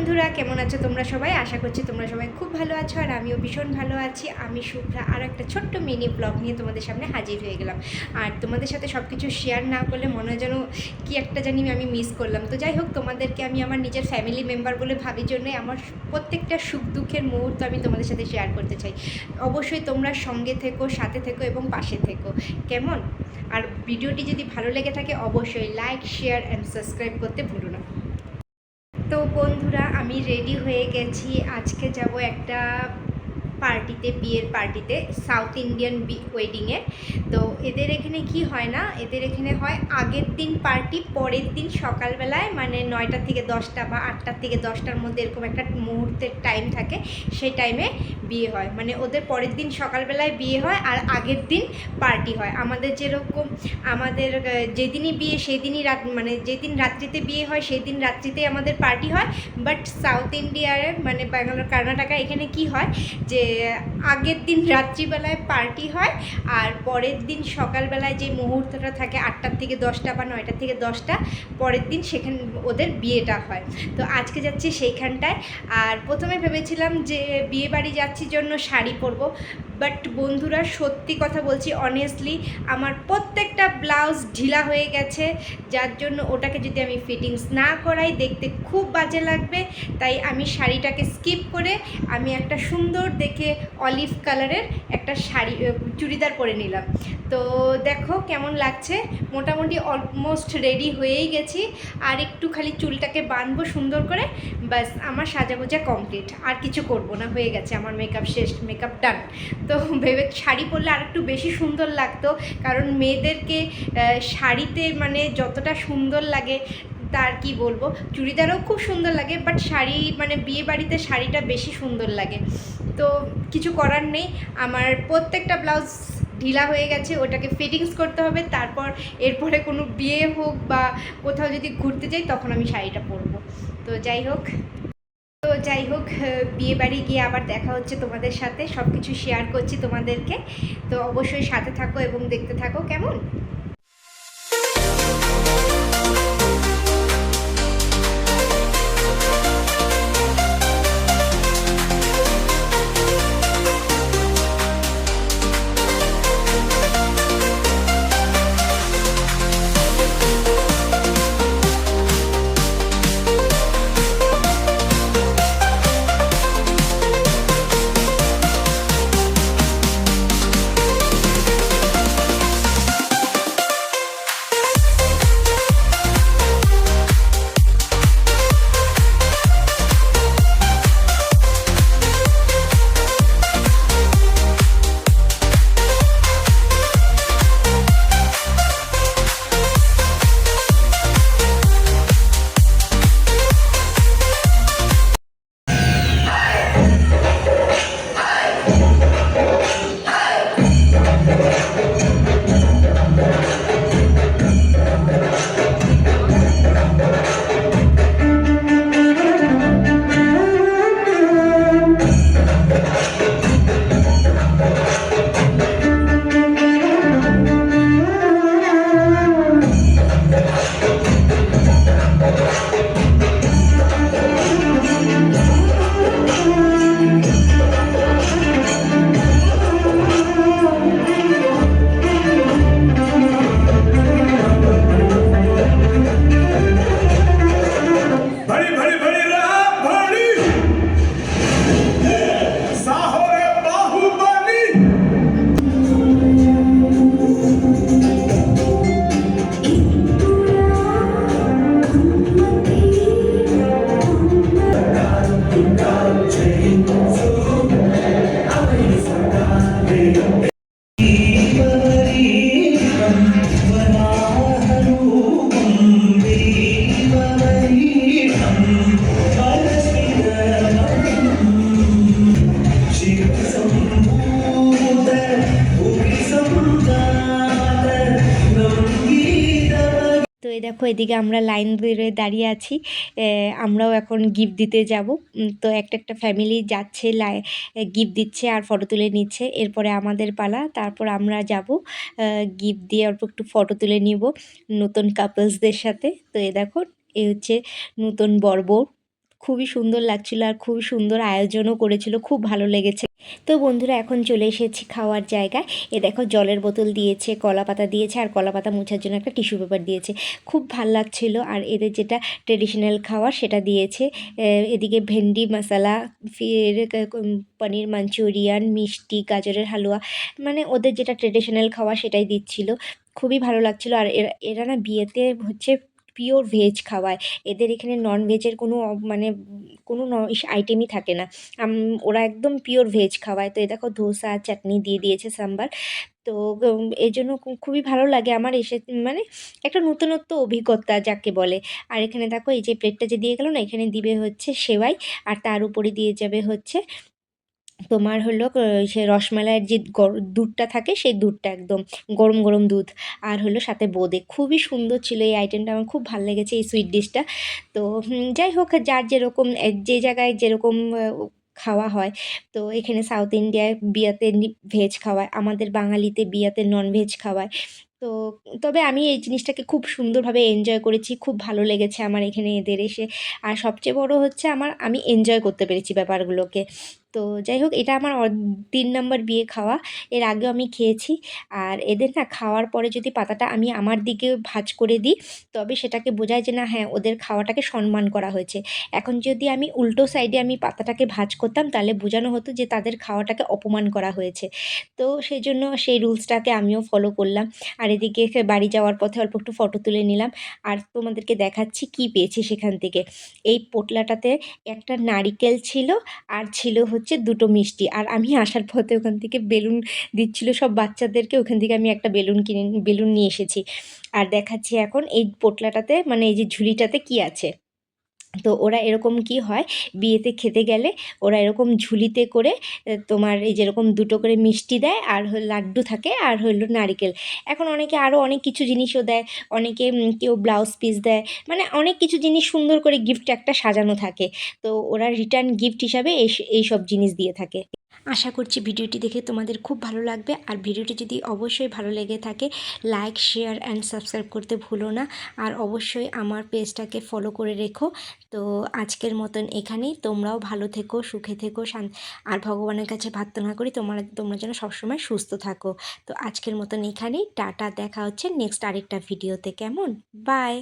বন্ধুরা, কেমন আছো তোমরা সবাই? আশা করছি তোমরা সবাই খুব ভালো আছো আর আমিও ভীষণ ভালো আছি। আমি শুভ্রা, আর একটা ছোট্ট মিনি ব্লগ নিয়ে তোমাদের সামনে হাজির হয়ে গেলাম। আর তোমাদের সাথে সব কিছু শেয়ার না করলে মনে হয় যেন কী একটা জানি আমি মিস করলাম। তো যাই হোক, তোমাদেরকে আমি আমার নিজের ফ্যামিলি মেম্বার বলে ভাবি জন্যই আমার প্রত্যেকটা সুখ দুঃখের মুহূর্ত আমি তোমাদের সাথে শেয়ার করতে চাই। অবশ্যই তোমরা সঙ্গে থেকো, সাথে থেকো এবং পাশে থেকো। কেমন? আর ভিডিওটি যদি ভালো লেগে থাকে, অবশ্যই লাইক শেয়ার অ্যান্ড সাবস্ক্রাইব করতে ভুলো না। তো বন্ধুরা আমি রেডি হয়ে গেছি। আজকে যাব একটা পার্টিতে, বিয়ের পার্টিতে, সাউথ ইন্ডিয়ান ওয়েডিংয়ে। তো এদের এখানে কি হয় না, এদের এখানে হয় আগের দিন পার্টি, পরের দিন সকালবেলায় মানে নয়টা থেকে দশটা বা আটটার থেকে দশটার মধ্যে এরকম একটা মুহূর্তের টাইম থাকে সেই টাইমে বিয়ে হয়। মানে ওদের পরের দিন সকালবেলায় বিয়ে হয় আর আগের দিন পার্টি হয়। আমাদের যেরকম, আমাদের যেদিনই বিয়ে সেদিনই রাত মানে যেদিন রাত্রিতে বিয়ে হয় সেই দিন রাত্রিতেই আমাদের পার্টি হয়। বাট সাউথ ইন্ডিয়ার মানে ব্যাঙ্গালোর কর্ণাটকা এখানে কি হয় যে আগের দিন রাত্রিবেলায় পার্টি হয়, আর পরের দিন সকালবেলায় যে মুহূর্তটা থাকে আটটার থেকে দশটা বা নয়টার থেকে দশটা, পরের দিন সেখানে, ওদের বিয়েটা হয়। তো আজকে যাচ্ছি সেইখানটায়। আর প্রথমে ভেবেছিলাম যে বিয়ে বাড়ি যাচ্ছি জন্য শাড়ি পরবো বাট বন্ধুরা সত্যি কথা বলছি অনেস্টলি আমার প্রত্যেকটা ব্লাউজ ঢিলা হয়ে গেছে, যার জন্য ওটাকে যদি আমি ফিটিংস না করাই, দেখতে খুব বাজে লাগবে। তাই আমি শাড়িটাকে স্কিপ করে আমি একটা সুন্দর দেখে অলিভ কালারের একটা শাড়ি চুড়িদার পরে নিলাম। তো দেখো কেমন লাগছে? মোটামুটি অলমোস্ট রেডি হয়েই গেছি। আর একটু খালি চুলটাকে বাঁধবো সুন্দর করে। ব্যাস, আমার সাজাগোজা কমপ্লিট আর কিছু করব না, হয়ে গেছে আমার মেকআপ শেষ মেকআপ ডান তো ভেবে শাড়ি পরলে আর একটু বেশি সুন্দর লাগতো। কারণ মেয়েদেরকে শাড়িতে মানে যতটা সুন্দর লাগে, তার কি বলব? চুড়িদারও খুব সুন্দর লাগে বাট শাড়ি মানে বিয়ে বাড়িতে শাড়িটা বেশি সুন্দর লাগে। তো কিছু করার নেই। আমার প্রত্যেকটা ব্লাউজ ঢিলা হয়ে গেছে, ওটাকে ফিটিংস করতে হবে, তারপর এরপরে কোনো বিয়ে হোক বা কোথাও যদি ঘুরতে যাই, তখন আমি শাড়িটা পরবো। তো যাই হোক, তো যাই হোক বিয়ে বাড়ি গিয়ে আবার দেখা হচ্ছে তোমাদের সাথে সব কিছু শেয়ার করছি তোমাদেরকে। তো অবশ্যই সাথে থাকো এবং দেখতে থাকো, কেমন? তো দেখো এদিকে আমরা লাইন ধরে দাঁড়িয়ে আছি। আমরাও এখন গিফট দিতে যাব। তো একটা একটা ফ্যামিলি যাচ্ছে গিফট দিচ্ছে আর ফটো তুলে নিচ্ছে। এরপরে আমাদের পালা, তারপর আমরা যাব। গিফট দিয়ে অল্প একটু ফটো তুলে নিব নতুন কাপলসদের সাথে। তো এ দেখো এ হচ্ছে নতুন বর বউ খুবই সুন্দর লাগছিল আর খুবই সুন্দর আয়োজনও করেছিল, খুব ভালো লেগেছে। তো বন্ধুরা, এখন চলে এসেছি খাওয়ার জায়গায়। এ দেখো, জলের বোতল দিয়েছে, কলা পাতা দিয়েছে আর কলা পাতা মোছার জন্য একটা টিস্যু পেপার দিয়েছে। খুব ভালো লাগছিল আর এদের যেটা ট্রেডিশনাল খাবার সেটা দিয়েছে। এদিকে ভেন্ডি মশলা, ফির পনির মাঞ্চুরিয়ান, মিষ্টি, গাজরের হালুয়া মানে ওদের যেটা ট্রেডিশনাল খাওয়া সেটাই দিচ্ছিল। খুবই ভালো লাগছিল আর এরা এরা না বিয়েতে হচ্ছে পিওর ভেজ খাওয়ায়। এদের এখানে নন ভেজের কোনো মানে কোনো আইটেমই থাকে না। ওরা একদম পিওর ভেজ খাওয়ায়। তো এ দেখো ধোসা, চাটনি দিয়ে দিয়েছে সাম্বার। তো এই জন্য খুবই ভালো লাগে আমার এসে মানে একটা নতুনত্ব অভিজ্ঞতা যাকে বলে। আর এখানে দেখো এই যে প্লেটটা যে দিয়ে গেলো না, এখানে দিবে হচ্ছে সেওয়াই। আর তার উপরে দিয়ে যাবে হচ্ছে তোমার হলো সে রসমালাইয়ের যে দুধটা থাকে, সেই দুধটা একদম গরম গরম দুধ আর হলো সাথে বোঁদে। খুবই সুন্দর ছিল এই আইটেমটা, আমার খুব ভালো লেগেছে এই সুইট ডিশটা তো যাই হোক, যার যেরকম যে জায়গায় যেরকম খাওয়া হয়, তো এখানে সাউথ ইন্ডিয়ায় বিয়াতে ভেজ খাওয়ায়, আমাদের বাঙালিতে বিয়াতে নন ভেজ খাওয়ায়। তো, তবে আমি এই জিনিসটাকে খুব সুন্দরভাবে এনজয় করেছি, খুব ভালো লেগেছে আমার এখানে এদের এসে। আর সবচেয়ে বড় হচ্ছে আমার, আমি এনজয় করতে পেরেছি ব্যাপারগুলোকে। তো যাই হোক, এটা আমার তিন নম্বর বিয়ে খাওয়া। এর আগেও আমি খেয়েছি। আর এদের না খাওয়ার পরে যদি পাতাটা আমি আমার দিকে ভাঁজ করে দিই, তবে সেটাকে বোঝায় যে না হ্যাঁ ওদের খাওয়াটাকে সম্মান করা হয়েছে। এখন যদি আমি উল্টো সাইডে আমি পাতাটাকে ভাজ করতাম, তাহলে বোঝানো হতো যে তাদের খাওয়াটাকে অপমান করা হয়েছে। তো সেই জন্য সেই রুলসটাকে আমিও ফলো করলাম। আর এদিকে বাড়ি যাওয়ার পথে অল্প একটু ফটো তুলে নিলাম। আর তোমাদেরকে দেখাচ্ছি কি পেয়েছি সেখান থেকে। এই পোটলাটাতে একটা নারিকেল ছিল, আর ছিল দুটো মিষ্টি। আর আমি আসার পথে ওখান থেকে বেলুন দিচ্ছিল সব বাচ্চাদেরকে, ওখান থেকে আমি একটা বেলুন কিনে, বেলুন নিয়ে এসেছি। আর দেখাচ্ছি এখন এই পোটলাটাতে মানে এই যে ঝুলিটাতে কি আছে। তো ওরা এরকম কি হয়, বিয়েতে খেতে গেলে ওরা এরকম ঝুলিতে করে তোমার এই যেরকম দুটো করে মিষ্টি দেয়, আর হল লাড্ডু থাকে, আর হলো নারিকেল। এখন অনেকে আরও অনেক কিছু জিনিসও দেয়, অনেকে কেউ ব্লাউজ পিস দেয় মানে অনেক কিছু জিনিস সুন্দর করে গিফট একটা সাজানো থাকে। তো ওরা রিটার্ন গিফট হিসাবে এই এই সব জিনিস দিয়ে থাকে। আশা করছি ভিডিওটি দেখে তোমাদের খুব ভালো লাগবে। আর ভিডিওটি যদি অবশ্যই ভালো লেগে থাকে লাইক শেয়ার অ্যান্ড সাবস্ক্রাইব করতে ভুলো না। আর অবশ্যই আমার পেজটাকে ফলো করে রেখো। তো আজকের মতন এখানেই। তোমরাও ভালো থেকো, সুখে থেকো আর ভগবানের কাছে প্রার্থনা করি তোমরা তোমরা যেন সবসময় সুস্থ থাকো। তো আজকের মতন এখানেই। টাটা, দেখা হচ্ছে নেক্সট আরেকটা ভিডিওতে কেমন? বাই